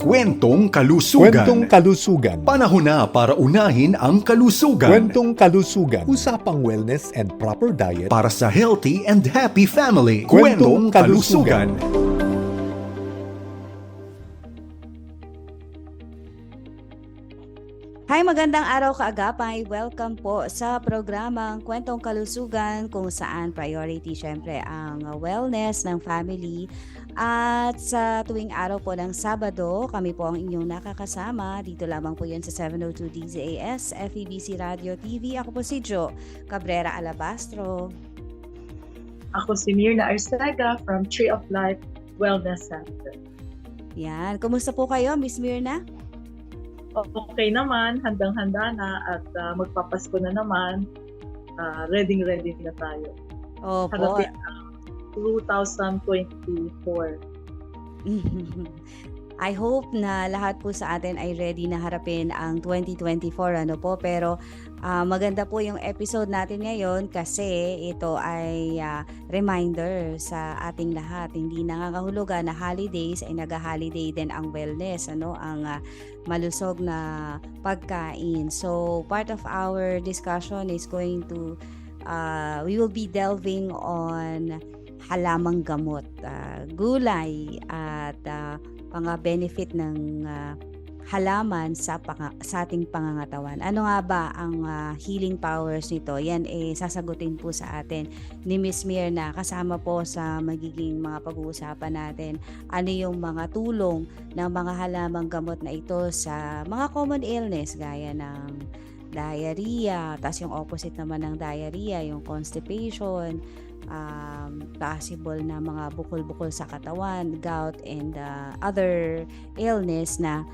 Kwentong Kalusugan. Kwentong kalusugan. Panahon na para unahin ang kalusugan. Kwentong kalusugan. Usapang wellness and proper diet. para sa healthy and happy family. Kwentong Kalusugan. Hi, magandang araw kaagapay. Welcome po sa programang Kwentong Kalusugan kung saan priority syempre ang wellness ng family. At sa tuwing araw po ng Sabado, kami po ang inyong nakakasama. Dito lamang po yun sa 702 DZAS, FEBC Radio TV. Ako po si Jo Cabrera Alabastro. Ako si Mirna Arcega from Tree of Life Wellness Center. Yan. Kumusta po kayo, Miss Mirna? Okay naman, handang-handa na at ah, magpapasko na naman. Ah, ready-ready na tayo. Opo. Harapin ang 2024. I hope na lahat po sa atin ay ready na harapin ang 2024 ano po? Pero ah, maganda po yung episode natin ngayon kasi ito ay ah, reminder sa ating lahat. Hindi nangangahulugan na holidays ay naga-holiday din ang wellness ano? Ang ah, malusog na pagkain. So part of our discussion is going to ah, we will be delving on halamang gamot, ah, gulay at ah, mga benefit ng ah, halaman sa panga- sa ating pangangatawan. Ano nga ba ang ah, healing powers nito? Yan eh sasagutin po sa atin ni Miss Mirna kasama po sa magiging mga pag-uusapan natin. Ano yung mga tulong ng mga halamang gamot na ito sa mga common illness gaya ng diarrhea, tapos yung opposite naman ng diarrhea, yung constipation, um, possible na mga bukol-bukol sa katawan, gout, and uh, other illness na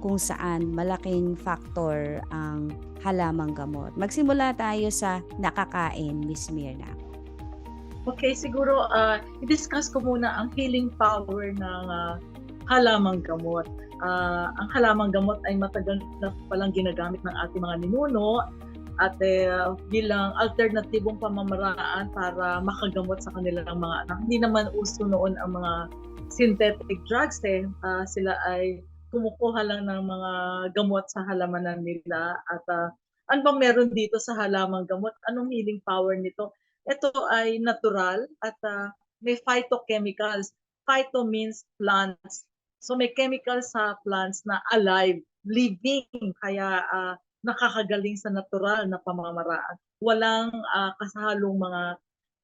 kung saan malaking factor ang halamang gamot. Magsimula tayo sa nakakain, Miss Mirna. Okay, siguro ah, i-discuss ko muna ang healing power ng ah, halamang gamot. Ah, ang halamang gamot ay matagal na palang ginagamit ng ating mga ninuno at eh, bilang alternatibong pamamaraan para makagamot sa kanilang mga anak. Hindi naman uso noon ang mga synthetic drugs eh. Ah, sila ay kumukuha lang ng mga gamot sa halamanan nila at ah, ano bang meron dito sa halamang gamot? Anong healing power nito? Ito ay natural at ah, may phytochemicals. Phyto means plants. So may chemicals sa plants na alive, living, kaya ah, nakakagaling sa natural na pamamaraan. Walang ah, kasahalong mga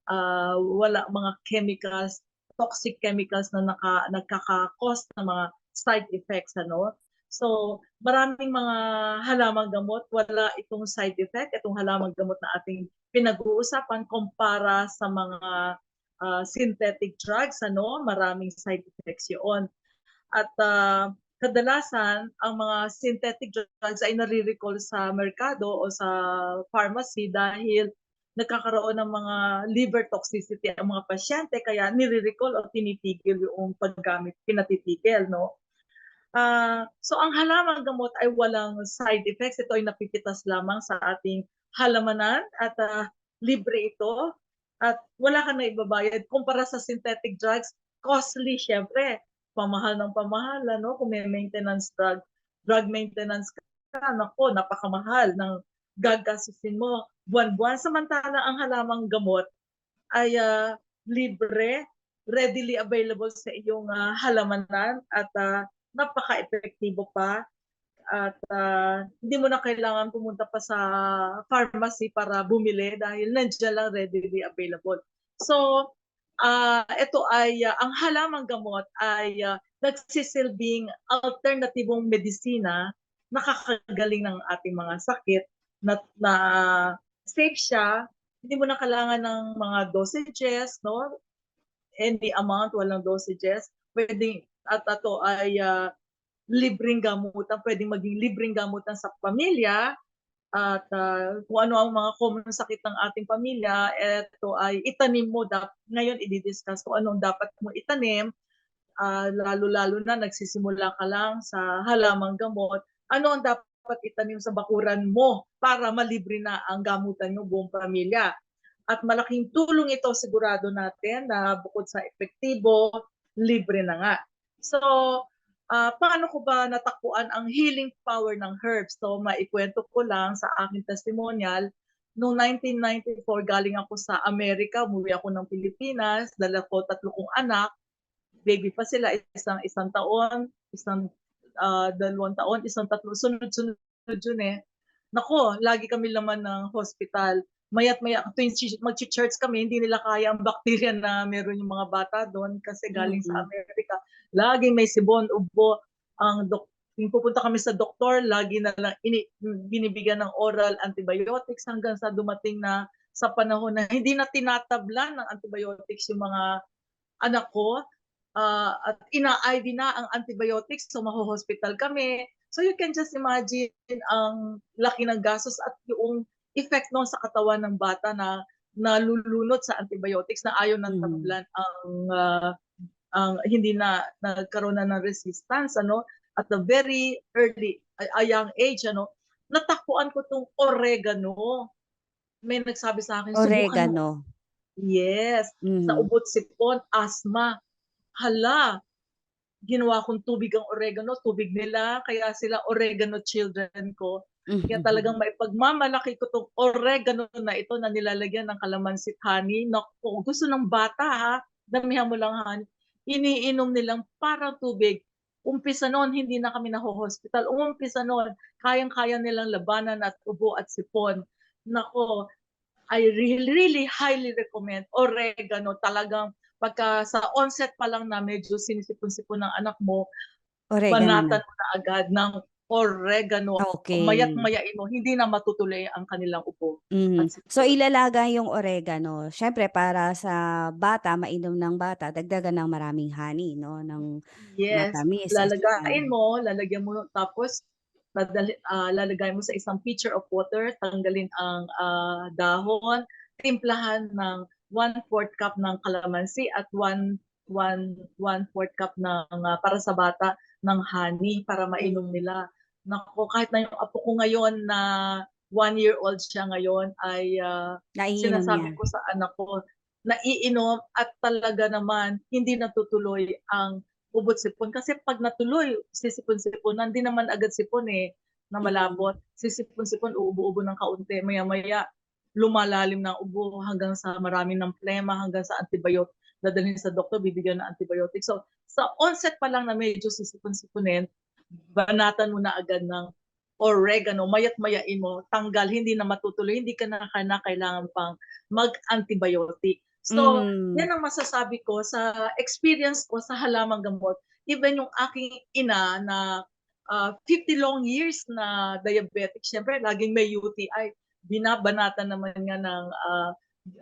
ah, wala mga chemicals, toxic chemicals na naka, nagkaka-cause ng mga side effects ano. So, maraming mga halamang gamot, wala itong side effect, itong halamang gamot na ating pinag-uusapan kumpara sa mga ah, synthetic drugs, ano, maraming side effects yun. At ah, kadalasan, ang mga synthetic drugs ay nare-recall sa merkado o sa pharmacy dahil nagkakaroon ng mga liver toxicity ang mga pasyente kaya nire-recall o tinitigil yung paggamit, pinatitigil, no? Ah, so ang halamang gamot ay walang side effects. Ito ay napipitas lamang sa ating halamanan at ah, libre ito at wala ka na ibabayad kumpara sa synthetic drugs costly syempre pamahal ng pamahal ano? Kung may maintenance drug drug maintenance ka nako napakamahal ng gagastusin mo. Buwan-buwan. Samantala ang halamang gamot ay ah, libre readily available sa iyong ah, halamanan at ah, napaka-epektibo pa. At ah, hindi mo na kailangan pumunta pa sa pharmacy para bumili dahil nandiyan lang readily available. So, ah ito ay ah, ang halamang gamot ay ah, nagsisilbing alternatibong medisina nakakagaling ng ating mga sakit na, na safe siya. Hindi mo na kailangan ng mga dosages, no? Any amount, walang dosages. Pwedeng, at ito ay ah, libreng gamutan, pwedeng maging libreng gamutan sa pamilya at ah, kung ano ang mga common sakit ng ating pamilya, ito ay itanim mo. Dap- ngayon, i-discuss kung anong dapat mo itanim. Ah, lalo-lalo na nagsisimula ka lang sa halamang gamot. Ano ang dapat itanim sa bakuran mo para malibre na ang gamutan ng buong pamilya. At malaking tulong ito sigurado natin na bukod sa epektibo, libre na nga. So, ah, paano ko ba natakbuhan ang healing power ng herbs? So, maikwento ko lang sa aking testimonial. Noong 1994, galing ako sa Amerika, umuwi ako ng Pilipinas, dala ko tatlo kong anak, baby pa sila, isang isang taon, isang ah, dalawang taon, isang tatlo, sunod-sunod yun eh. Nako, lagi kami laman ng hospital. Mayat maya, tuwing mag-church kami, hindi nila kaya ang bakterya na meron yung mga bata doon kasi galing sa Mhm. Amerika. Laging may sibon, ubo, ang dok yung pupunta kami sa doktor, lagi na lang ini, binibigyan ng oral antibiotics hanggang sa dumating na sa panahon na hindi na tinatablan ng antibiotics yung mga anak ko ah, at ina-IV na ang antibiotics so maho-hospital kami. So you can just imagine ang laki ng gastos at yung effect noon sa katawan ng bata na nalulunod sa antibiotics na ayaw ng Mhm. tablan ang ah, ang hindi na nagkaroon na ng resistance ano at a very early a, young age ano natakbuhan ko tong oregano may nagsabi sa akin. Oregano. yes sa Mhm. ubot sipon asthma hala ginawa kong tubig ang oregano tubig nila kaya sila oregano children ko kaya talagang maipagmamalaki ko tong oregano na ito na nilalagyan ng kalamansi honey. Naku, gusto ng bata ha, damihan mo lang honey. Iniinom nilang parang tubig. Umpisa noon, hindi na kami naho-hospital. Umpisa noon, kayang-kaya nilang labanan at ubo at sipon. Nako, I really, really highly recommend oregano. Talagang pagka sa onset pa lang na medyo sinisipon-sipon ng anak mo, Oregano na. banatan mo na agad ng oregano. Okay. Mayat mayain mo, hindi na matutuloy ang kanilang upo. Sipon. So ilalaga yung oregano. Siyempre para sa bata, mainom ng bata, dagdagan ng maraming honey, no? Ng Yes, matamis. lalagain yan. mo, lalagyan mo, tapos dadali, ah, lalagay mo sa isang pitcher of water, tanggalin ang ah, dahon, timplahan ng 1/4 cup ng kalamansi at 1 1 1/4 cup ng ah, para sa bata ng honey para mainom Mm. nila. Naku, kahit na yung apo ko ngayon na one year old siya ngayon ay Naiinom sinasabi niya. ko sa anak ko, naiinom at talaga naman hindi natutuloy ang ubot sipon. Kasi pag natuloy, sisipon-sipon, hindi naman agad sipon eh, na malabot. Sisipon-sipon, uubo-ubo ng kaunti. Maya-maya, lumalalim ng ubo hanggang sa marami ng plema, hanggang sa antibiotic. Dadalhin sa doktor, bibigyan ng antibiotic. So, sa onset pa lang na medyo sisipon-siponin, banatan mo na agad ng oregano, mayat mayain mo, tanggal, hindi na matutuloy, hindi ka na na kailangan pang mag-antibiotic. So, Mm. yan ang masasabi ko sa experience ko sa halamang gamot. Even yung aking ina na ah, 50 long years na diabetic, syempre laging may UTI, binabanatan naman niya ng ah,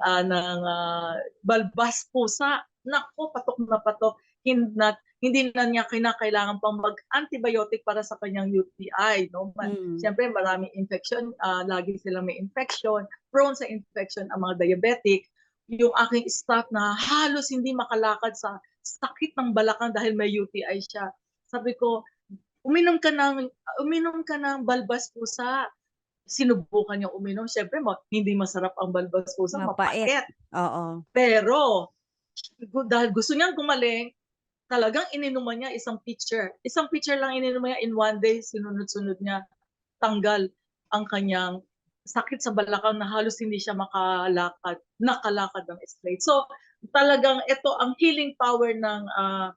ah, ng ah, balbas pusa. Nako, patok na patok. Hindi na, hindi na niya kinakailangan pang mag-antibiotic para sa kanyang UTI. No? Mm. Siyempre, maraming infection, ah, lagi silang may infection, prone sa infection ang mga diabetic. Yung aking staff na halos hindi makalakad sa sakit ng balakang dahil may UTI siya. Sabi ko, uminom ka ng uminom ka ng balbas pusa. Sinubukan niya uminom. Siyempre, ma- hindi masarap ang balbas pusa, Mapait. mapait. Oo. Pero, dahil gusto niyang gumaling, talagang ininuman niya isang pitcher. Isang pitcher lang ininuman niya in one day, sinunod-sunod niya, tanggal ang kanyang sakit sa balakang na halos hindi siya makalakad, nakalakad ng straight. So, talagang ito ang healing power ng ah,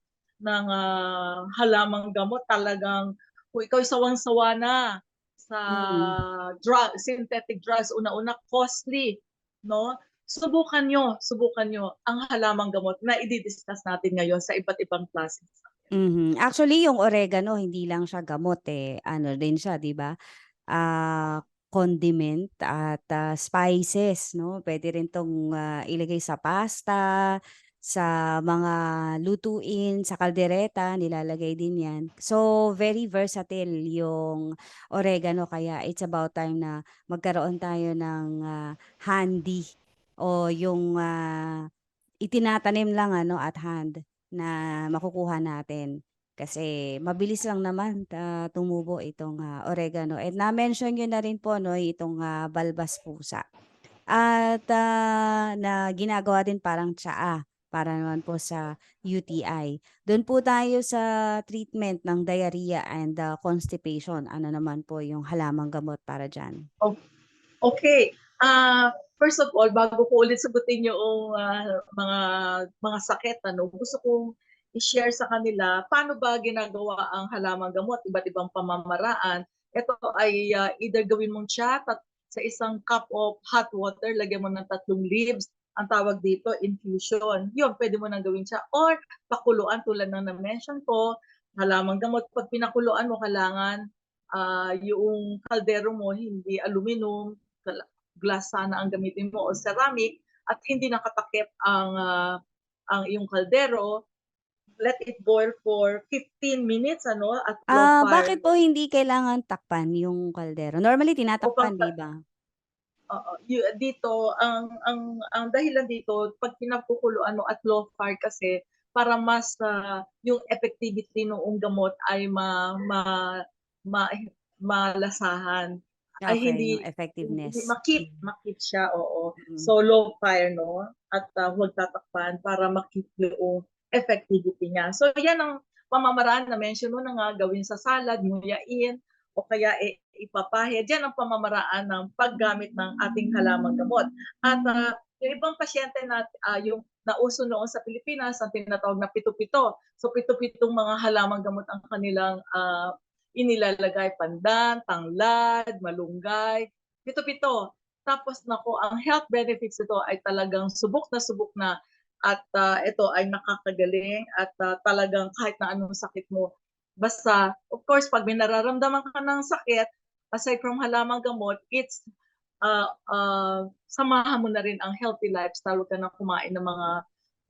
ng ah, halamang gamot. Talagang kung ikaw sawang-sawa na sa drug, synthetic drugs, una-una costly, no? Subukan nyo, subukan nyo ang halamang gamot na i-discuss natin ngayon sa iba't ibang klase. Mhm. Actually, yung oregano, hindi lang siya gamot eh. Ano din siya, di ba? Ah, condiment at ah, spices, no? Pwede rin tong ah, ilagay sa pasta, sa mga lutuin, sa kaldereta, nilalagay din yan. So, very versatile yung oregano. Kaya it's about time na magkaroon tayo ng ah, handy o yung ah, itinatanim lang ano at hand na makukuha natin. Kasi mabilis lang naman ah, tumubo itong ah, oregano. At na-mention nyo na rin po no, itong ah, balbas pusa. At ah, na ginagawa din parang tsaa para naman po sa UTI. Doon po tayo sa treatment ng diarrhea and uh, constipation. Ano naman po yung halamang gamot para dyan? Okay. Ah, first of all, bago ko ulit sagutin yung ah, mga mga sakit, ano, gusto kong i-share sa kanila paano ba ginagawa ang halamang gamot, iba't ibang pamamaraan. Ito ay ah, either gawin mong siya tat- sa isang cup of hot water, lagyan mo ng tatlong leaves, ang tawag dito, infusion. Yun, pwede mo nang gawin siya. Or pakuluan tulad ng na-mention ko, halamang gamot. Pag pinakuluan mo, kailangan ah, yung kaldero mo, hindi aluminum, glass sana ang gamitin mo o ceramic at hindi nakatakip ang ah, ang iyong kaldero let it boil for 15 minutes ano at low Ah, fire bakit po hindi kailangan takpan yung kaldero? Normally tinatakpan, di ba? Oo. Dito ang ang ang dahilan dito pag pinapukuluan mo at low fire kasi para mas ah, yung effectivity ng gamot ay ma, ma, ma malasahan ay Okay, hindi yung effectiveness. hindi makit makit siya oo. Mm. so low fire no? At uh, huwag tatakpan para makit yung effectivity niya. So yan ang pamamaraan na mention mo na nga gawin sa salad nguyain o kaya i- ipapahid. Yan ang pamamaraan ng paggamit ng ating halamang gamot. At uh, yung ibang pasyente na uh, yung nauso noon sa Pilipinas ang tinatawag na pito-pito. So pito-pitong mga halamang gamot ang kanilang uh, inilalagay pandan, tanglad, malunggay, pito-pito. Tapos nako, ang health benefits ito ay talagang subok na subok na at ah, ito ay nakakagaling at ah, talagang kahit na anong sakit mo. Basta, of course, pag may nararamdaman ka ng sakit, aside from halamang gamot, it's uh, uh, samahan mo na rin ang healthy lifestyle. Huwag ka na kumain ng mga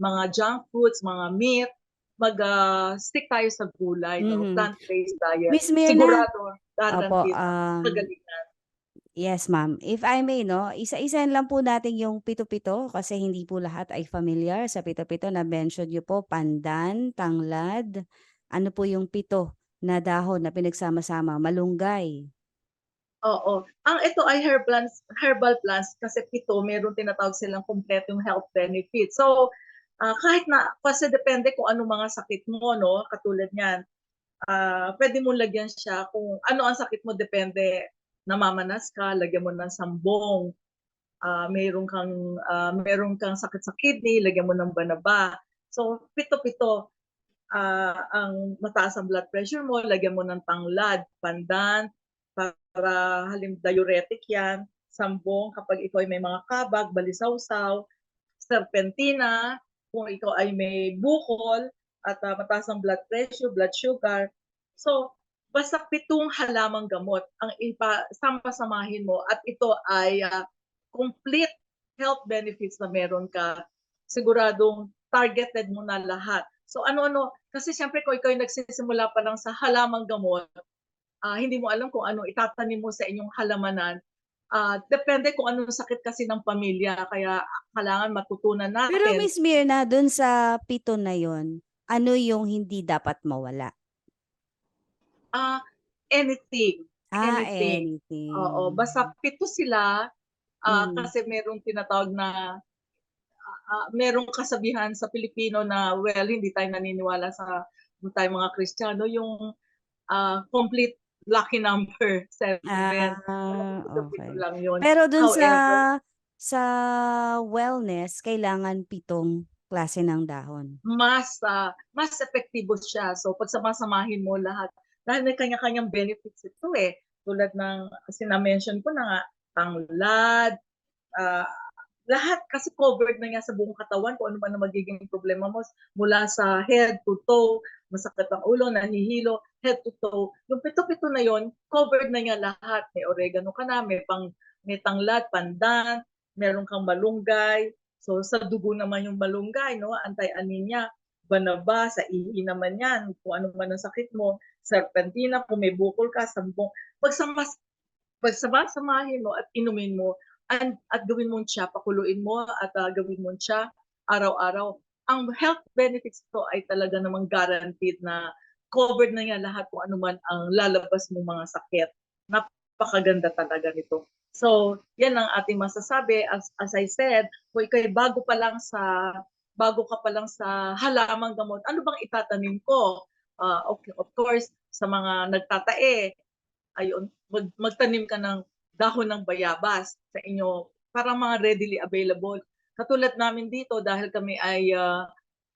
mga junk foods, mga meat, mag-stick tayo sa gulay, no? Mhm. plant-based diet. Miss Mirna, Sigurado, opo, um, kagalingan. yes ma'am. If I may, no, isa-isahin lang po natin yung pito-pito kasi hindi po lahat ay familiar sa pito-pito na mention niyo po, pandan, tanglad, ano po yung pito na dahon na pinagsama-sama, malunggay. Oo. Ang ito ay herbal plants, herbal plants kasi pito, meron tinatawag silang kompletong health benefits. So, ah, kahit na, kasi depende kung ano mga sakit mo, no? Katulad niyan, ah, pwede mo lagyan siya kung ano ang sakit mo, depende. Namamanas ka, lagyan mo ng sambong. Ah, meron kang ah, meron kang sakit sa kidney, lagyan mo ng banaba. So, pito-pito ah, ang mataas ang blood pressure mo, lagyan mo ng tanglad, pandan, para halim diuretic yan, sambong kapag ikaw ay may mga kabag, balisawsaw, serpentina, kung ikaw ay may bukol at ah, mataas ang blood pressure, blood sugar. So, basta pitong halamang gamot ang ipa sampasamahin mo at ito ay ah, complete health benefits na meron ka. Siguradong targeted mo na lahat. So ano-ano, kasi siyempre kung ikaw ay nagsisimula pa lang sa halamang gamot, ah, hindi mo alam kung ano itatanim mo sa inyong halamanan. Ah, depende kung anong sakit kasi ng pamilya, kaya kailangan matutunan natin. Pero Miss Mirna, dun sa pito na yon, ano yung hindi dapat mawala? Ah, anything. Ah, Anything. anything. Oo, basta pito sila ah, Mm. kasi merong tinatawag na ah, merong kasabihan sa Pilipino na well hindi tayo naniniwala sa tayo mga Kristiyano yung ah, complete lucky number seven. Pito okay. lang yun. Pero dun sa However- sa wellness, kailangan pitong klase ng dahon. mas ah, mas epektibo siya. So pag samasamahin mo lahat dahil may kanya-kanyang benefits ito eh. Tulad ng sinamention ko na nga tanglad, ah, lahat kasi covered na nga sa buong katawan kung ano man ang magiging problema mo mula sa head to toe, masakit ang ulo, nahihilo, head to toe. Yung pito-pito na yon covered na nga lahat. May oregano ka na, may pang may tanglad, pandan, meron kang malunggay. So sa dugo naman yung malunggay, no? Anti-anemia, banaba, sa ihi naman yan, kung ano man ang sakit mo, serpentina, kung may bukol ka, sambong. Pagsamas, pagsama-samahin mo at inumin mo, at, at gawin mo siya, pakuluin mo at ah, gawin mo siya araw-araw. Ang health benefits to ay talaga namang guaranteed na covered na nga lahat kung ano man ang lalabas mo mga sakit. Napakaganda talaga nito. So, yan ang ating masasabi. As, as I said, kung ikaw ay bago pa lang sa bago ka pa lang sa halamang gamot, ano bang itatanim ko? Ah, okay, of course, sa mga nagtatae, ayun, mag, magtanim ka ng dahon ng bayabas sa inyo para mga readily available. Katulad namin dito dahil kami ay ah,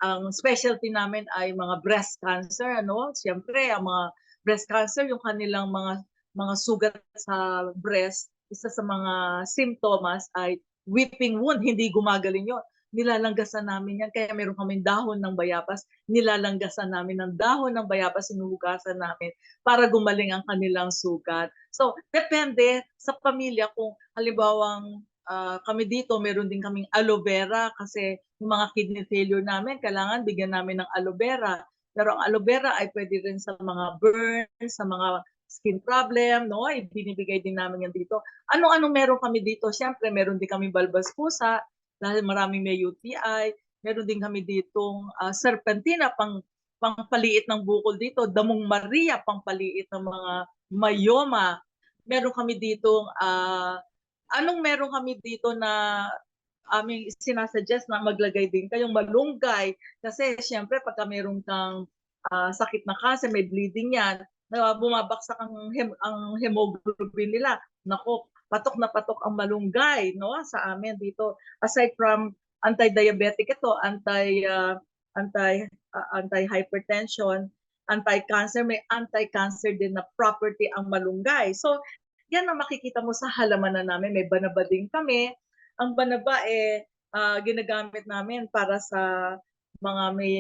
ang specialty namin ay mga breast cancer ano? Siyempre ang mga breast cancer yung kanilang mga mga sugat sa breast isa sa mga simptomas ay weeping wound. Hindi gumagaling yon nilalanggasan namin yan kaya meron kaming dahon ng bayabas nilalanggasan namin ng dahon ng bayabas sinuhugasan namin para gumaling ang kanilang sugat so depende sa pamilya kung halimbawang ah, kami dito meron din kaming aloe vera kasi yung mga kidney failure namin, kailangan bigyan namin ng aloe vera. Pero ang aloe vera ay pwede rin sa mga burns, sa mga skin problem, no? Ibinibigay din namin yan dito. Ano-ano meron kami dito? Siyempre, meron din kami balbas pusa dahil maraming may UTI. Meron din kami ditong ah, serpentina, pang pangpaliit ng bukol dito. Damong Maria, pangpaliit ng mga myoma. Meron kami ditong ah, anong meron kami dito na aming sinasuggest na maglagay din kayong malunggay kasi siyempre pagka meron kang ah, sakit na cancer, may bleeding yan, na bumabaksak ang, hem, ang hemoglobin nila. Nako, patok na patok ang malunggay no sa amin dito. Aside from anti-diabetic ito, anti ah, anti ah, anti-hypertension, anti-cancer, may anti-cancer din na property ang malunggay. So, yan ang makikita mo sa halamanan namin. May banaba din kami. Ang banaba eh ah, ginagamit namin para sa mga may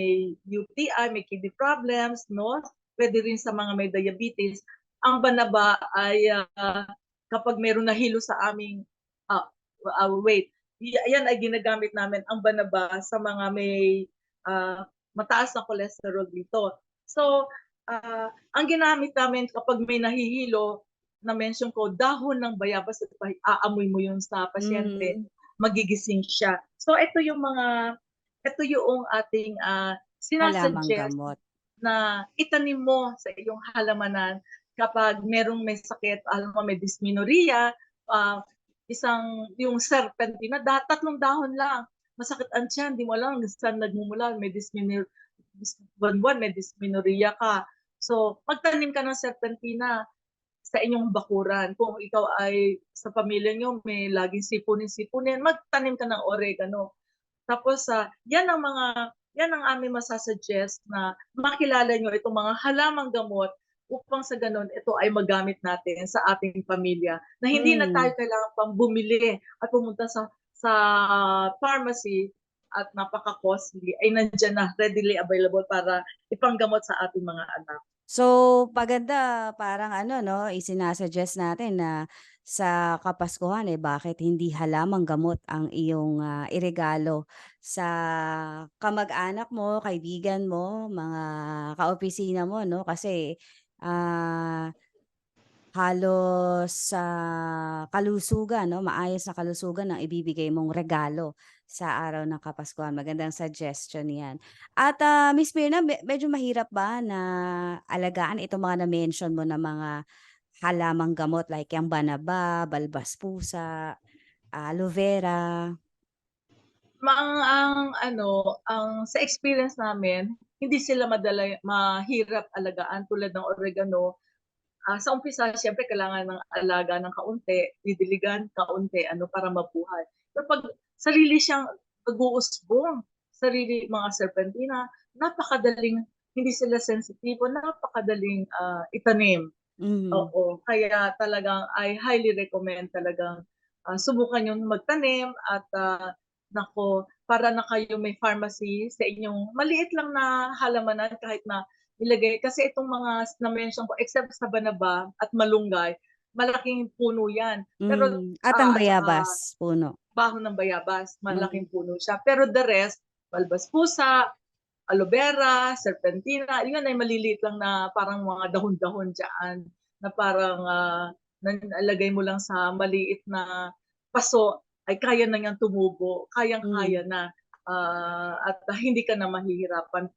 UTI, may kidney problems, no? Pwede rin sa mga may diabetes. Ang banaba ay ah, kapag meron nahilo sa aming ah, wait, y- yan ay ginagamit namin ang banaba sa mga may ah, mataas na cholesterol dito. So, ah, ang ginamit namin kapag may nahihilo, na mention ko, dahon ng bayabas at aamoy mo yun sa pasyente, Mm. magigising siya. So, ito yung mga, ito yung ating uh, sinasuggest na itanim mo sa iyong halamanan kapag merong may sakit, alam mo may dysmenorrhea, ah, isang yung serpentina, da, tatlong dahon lang. Masakit ang tiyan, di mo alam saan nagmumula, may dysmenorrhea, buwan-buwan may dysmenorrhea ka. So, magtanim ka ng serpentina sa inyong bakuran. Kung ikaw ay sa pamilya nyo may laging sipunin-sipunin, magtanim ka ng oregano. Tapos sa yan ang mga yan ang aming masasuggest na makilala nyo itong mga halamang gamot upang sa ganun ito ay magamit natin sa ating pamilya na hindi na Mm. tayo kailangan pang bumili at pumunta sa sa pharmacy at napaka-costly ay nandiyan na readily available para ipanggamot sa ating mga anak. So, paganda parang ano 'no, isinasuggest natin na sa Kapaskuhan, eh, bakit hindi halamang gamot ang iyong, ah, iregalo sa kamag-anak mo, kaibigan mo, mga kaopisina mo 'no, kasi, ah, halos sa kalusugan 'no, maayos na kalusugan ang ibibigay mong regalo sa araw ng Kapaskuhan. Magandang suggestion 'yan. At, ah, Miss Mirna, me medyo mahirap ba na alagaan itong mga na-mention mo na mga halamang gamot like yang banaba, balbas pusa, aloe vera? Ang ang ano, ang sa experience namin, hindi sila madala mahirap alagaan tulad ng oregano. Ah, sa umpisa siyempre kailangan ng alaga ng kaunti, didiligan kaunti ano para mabuhay. Pero 'pag sarili siyang nag-uusbong, sarili mga serpentina, napakadaling hindi sila sensitibo, napakadaling, ah, itanim. Mhm. Oo, kaya talagang I highly recommend talagang, ah, subukan yung magtanim at, ah, naku, para na kayo may pharmacy sa inyong maliit lang na halamanan kahit na ilagay kasi itong mga na-mention ko except sa banaba at malunggay, malaking puno yan. Pero, Hmm, at ang ah, bayabas, puno. baho ng bayabas, Mm. malaking puno siya. Pero the rest, balbas pusa, aloe vera, serpentina, yun ay maliliit lang na parang mga dahon-dahon dyan na parang ah, nalagay mo lang sa maliit na paso ay kaya na niyang tumubo, kayang-kaya na ah, at hindi ka na mahihirapan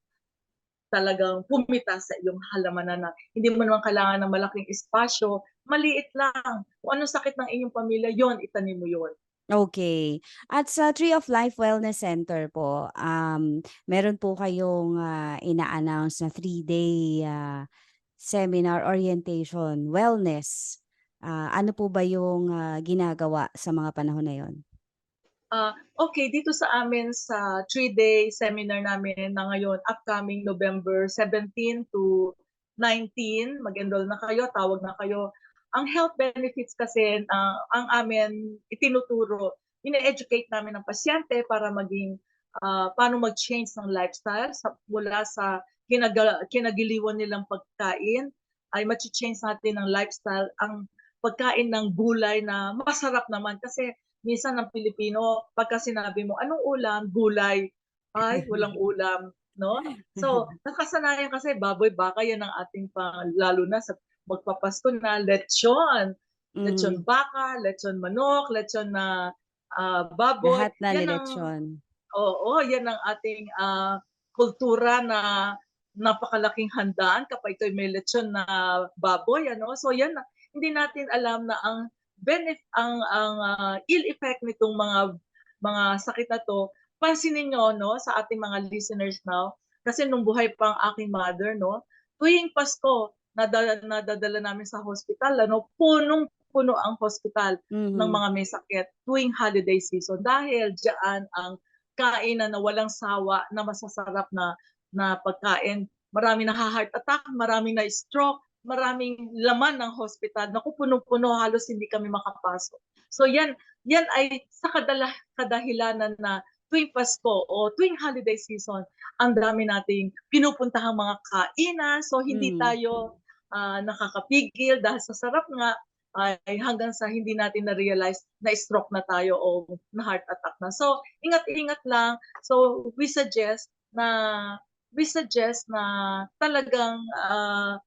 talagang pumita sa iyong halamanan na hindi mo naman kailangan ng malaking espasyo, maliit lang. Kung anong sakit ng inyong pamilya, yon itanim mo yon. Okay. At sa Tree of Life Wellness Center po, um, meron po kayong ah, ina-announce na three-day ah, seminar orientation, wellness. Ah, ano po ba yung ah, ginagawa sa mga panahon na yon? Ah, okay, dito sa amin sa three-day seminar namin na ngayon, upcoming November 17 to 19, mag-enroll na kayo, tawag na kayo. Ang health benefits kasi, ah, ang amin itinuturo, ine-educate namin ang pasyente para maging ah, paano mag-change ng lifestyle sa, mula sa kinaga, kinagiliwan nilang pagkain ay mag-change natin ng lifestyle ang pagkain ng gulay na masarap naman kasi minsan ng Pilipino, pagka sinabi mo, anong ulam? Gulay. Ay, walang ulam. No? So, nakasanayan kasi baboy, baka yan ang ating pang, lalo na sa magpapasko na, lechon. Lechon Mm, baka, lechon manok, lechon na ah, baboy. lahat na Yan liletsyon. oo, yan ang ating ah, kultura na napakalaking handaan kapag ito'y may lechon na baboy. Ano? So, yan, hindi natin alam na ang benefit ang ang ah, ill effect nitong mga mga sakit na to pansinin niyo no sa ating mga listeners now. Kasi nung buhay pa ang aking mother no tuwing Pasko nadala, nadadala namin sa hospital ano punong puno ang hospital ng Mhm. mga may sakit tuwing holiday season. Dahil diyan ang kainan na walang sawa na masasarap na na pagkain. Marami na heart attack marami na stroke maraming laman ng hospital naku punong-puno halos hindi kami makapasok so yan yan ay sa kadala, kadahilanan na tuwing Pasko o tuwing holiday season ang dami nating pinupuntahang mga kainan so hindi Mm. tayo ah, nakakapigil dahil sa sarap nga ay hanggang sa hindi natin na-realize na stroke na tayo o na heart attack na. So, ingat-ingat lang. So, we suggest na we suggest na talagang ah,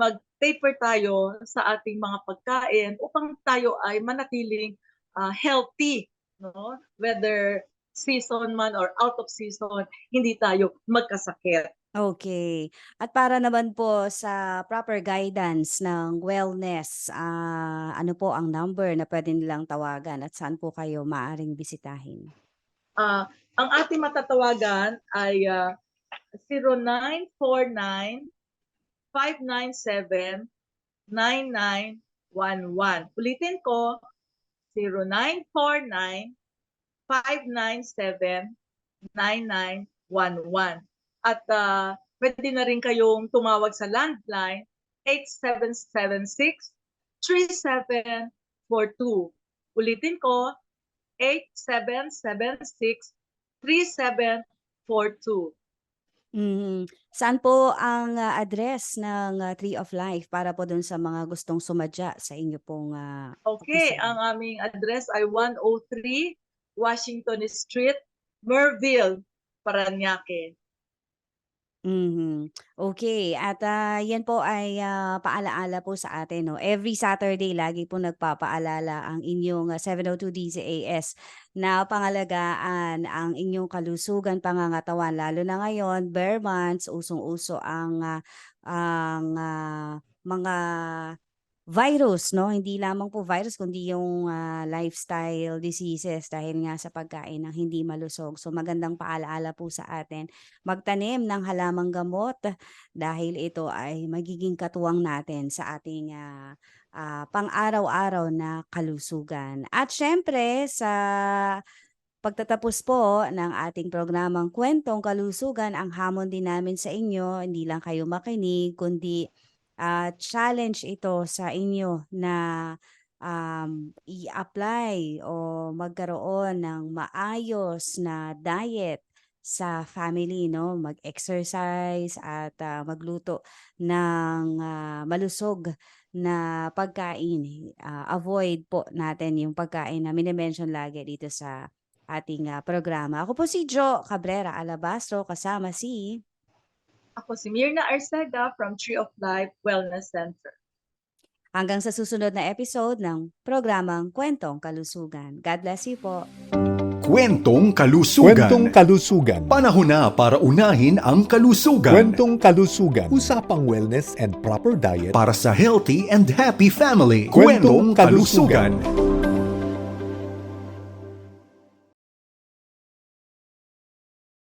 mag-taper tayo sa ating mga pagkain upang tayo ay manatiling ah, healthy, no? Whether season man or out of season, hindi tayo magkasakit. Okay. At para naman po sa proper guidance ng wellness, ah, ano po ang number na pwede nilang tawagan at saan po kayo maaaring bisitahin? Ah, ang ating matatawagan ay ah, 0949 597 9911. Ulitin ko, 0949 597 9911. At ah, pwede na rin kayong tumawag sa landline 8776 3742. Ulitin ko, 8776 3742. Mhm. Saan po ang ah, address ng ah, Tree of Life para po dun sa mga gustong sumadya sa inyo pong ah, Okay, opisina? ang aming address ay 103 Washington Street, Merville, Paranaque. Mhm. Okay, at ah, yan po ay ah, paalaala po sa atin, no. Every Saturday lagi po nagpapaalala ang inyong ah, 702 DZAS na pangalagaan ang inyong kalusugan, pangangatawan lalo na ngayon, bare months, usong-uso ang ah, ang ah, mga virus, no? Hindi lamang po virus kundi yung ah, lifestyle diseases dahil nga sa pagkain ng hindi malusog. So magandang paalaala po sa atin magtanim ng halamang gamot dahil ito ay magiging katuwang natin sa ating ah, ah, pang-araw-araw na kalusugan. At syempre sa pagtatapos po ng ating programang Kwentong Kalusugan, ang hamon din namin sa inyo, hindi lang kayo makinig, kundi ah, challenge ito sa inyo na um, i-apply o magkaroon ng maayos na diet sa family, no? Mag-exercise at ah, magluto ng ah, malusog na pagkain. Ah, avoid po natin yung pagkain na minimension lagi dito sa ating ah, programa. Ako po si Jo Cabrera Alabastro kasama si Ako si Mirna Arcega from Tree of Life Wellness Center. hanggang sa susunod na episode ng programang Kwentong Kalusugan. God bless you po. Kwentong kalusugan. Kwentong kalusugan. Panahon na para unahin ang kalusugan. Kwentong kalusugan. Usapang wellness and proper diet. Para sa healthy and happy family. Kwentong Kwentong kalusugan.